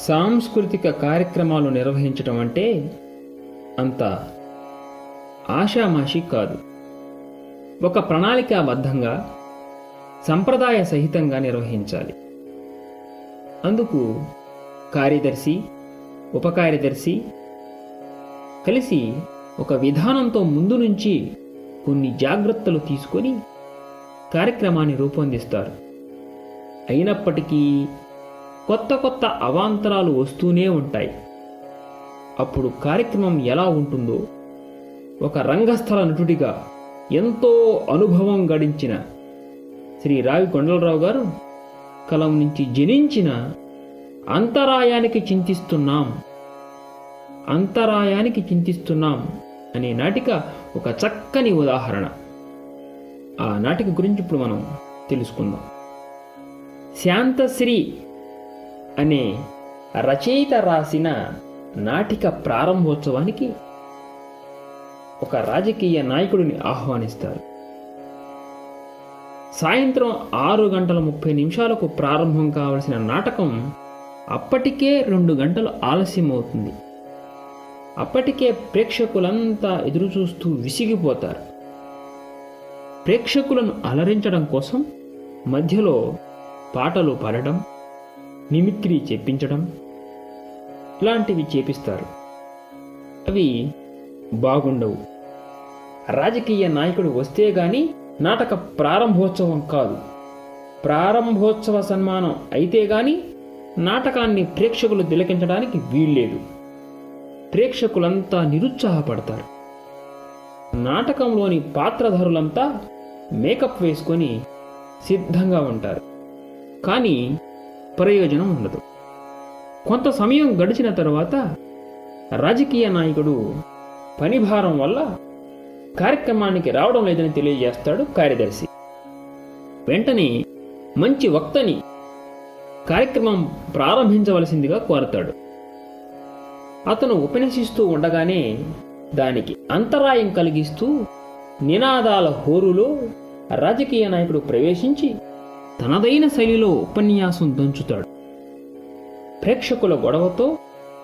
సాంస్కృతిక కార్యక్రమాలు నిర్వహించటం అంటే అంత ఆషామాషి కాదు. ఒక ప్రణాళికాబద్ధంగా సంప్రదాయ సహితంగా నిర్వహించాలి. అందుకు కార్యదర్శి ఉపకార్యదర్శి కలిసి ఒక విధానంతో ముందు నుంచి కొన్ని జాగ్రత్తలు తీసుకొని కార్యక్రమాన్ని రూపొందిస్తారు. అయినప్పటికీ కొత్త కొత్త అవాంతరాలు వస్తూనే ఉంటాయి. అప్పుడు కార్యక్రమం ఎలా ఉంటుందో ఒక రంగస్థల నటుడిగా ఎంతో అనుభవం గడించిన శ్రీ రావి కొండలరావు గారు కలం నుంచి జనించిన అంతరాయానికి చింతిస్తున్నాం అంతరాయానికి చింతిస్తున్నాం అనే నాటిక ఒక చక్కని ఉదాహరణ. ఆ నాటిక గురించి ఇప్పుడు మనం తెలుసుకుందాం. శాంతశ్రీ అనే రచయిత రాసిన నాటిక ప్రారంభోత్సవానికి ఒక రాజకీయ నాయకుడిని ఆహ్వానిస్తారు. సాయంత్రం ఆరు గంటల ముప్పై నిమిషాలకు ప్రారంభం కావలసిన నాటకం అప్పటికే రెండు గంటలు ఆలస్యం అవుతుంది అప్పటికే ప్రేక్షకులంతా ఎదురుచూస్తూ విసిగిపోతారు. ప్రేక్షకులను అలరించడం కోసం మధ్యలో పాటలు పాడడం మిమిక్రీ చెప్పించడం లాంటివి చేపిస్తారు. అవి బాగుండవు. రాజకీయ నాయకుడు వస్తే గాని నాటక ప్రారంభోత్సవం కాదు. ప్రారంభోత్సవ సన్మానం అయితే గాని నాటకాన్ని ప్రేక్షకులు తిలకించడానికి వీల్లేదు. ప్రేక్షకులంతా నిరుత్సాహపడతారు. నాటకంలోని పాత్రధారులంతా మేకప్ వేసుకొని సిద్ధంగా ఉంటారు. కానీ ప్రయోజనం ఉండదు. కొంత సమయం గడిచిన తర్వాత రాజకీయ నాయకుడు పనిభారం వల్ల కార్యక్రమానికి రావడం లేదని తెలియజేస్తాడు కార్యదర్శి. వెంటనే మంచి వక్తని కార్యక్రమం ప్రారంభించవలసిందిగా కోరతాడు. అతను ఉపన్యసిస్తూ ఉండగానే దానికి అంతరాయం కలిగిస్తూ నినాదాల హోరులో రాజకీయ నాయకుడు ప్రవేశించి తనదైన శైలిలో ఉపన్యాసం దంచుతాడు. ప్రేక్షకుల గొడవతో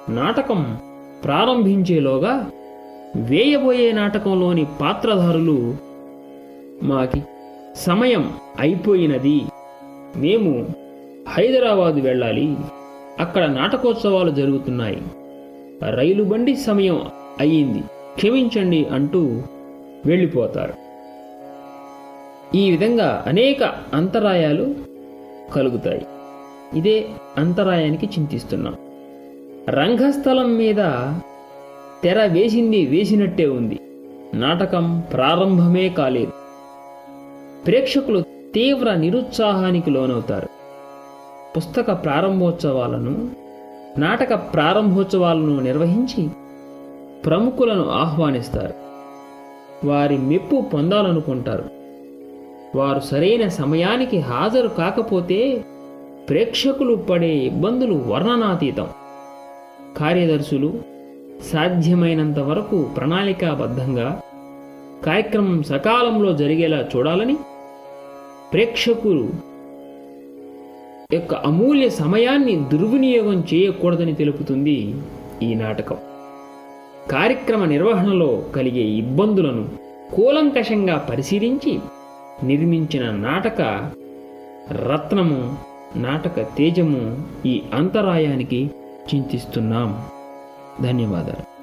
నాటకం ప్రారంభించేలోగా వేయబోయే నాటకంలోని పాత్రధారులు మాకి సమయం అయిపోయినది. మేము హైదరాబాదు వెళ్ళాలి. అక్కడ నాటకోత్సవాలు జరుగుతున్నాయి. రైలు బండి సమయం అయ్యింది. క్షమించండి అంటూ వెళ్ళిపోతారు. ఈ విధంగా అనేక అంతరాయాలు కలుగుతాయి. ఇదే అంతరాయానికి చింతిస్తున్నాం. రంగస్థలం మీద తెర వేసింది వేసినట్టే ఉంది. నాటకం ప్రారంభమే కాలేదు. ప్రేక్షకులు తీవ్ర నిరుత్సాహానికి లోనవుతారు. పుస్తక ప్రారంభోత్సవాలను నాటక ప్రారంభోత్సవాలను నిర్వహించి ప్రముఖులను ఆహ్వానిస్తారు. వారి మెప్పు పొందాలనుకుంటారు. వారు సరైన సమయానికి హాజరు కాకపోతే ప్రేక్షకులు పడే ఇబ్బందులు వర్ణనాతీతం. కార్యదర్శులు సాధ్యమైనంత వరకు ప్రణాళికాబద్ధంగా కార్యక్రమం సకాలంలో జరిగేలా చూడాలని ప్రేక్షకులు యొక్క అమూల్య సమయాన్ని దుర్వినియోగం చేయకూడదని తెలుపుతుంది ఈ నాటకం. కార్యక్రమ నిర్వహణలో కలిగే ఇబ్బందులను కూలంకషంగా పరిశీలించి నిర్మించిన నాటక రత్నము నాటక తేజము ఈ అంతరాయానికి చింతిస్తున్నాం. ధన్యవాదాలు.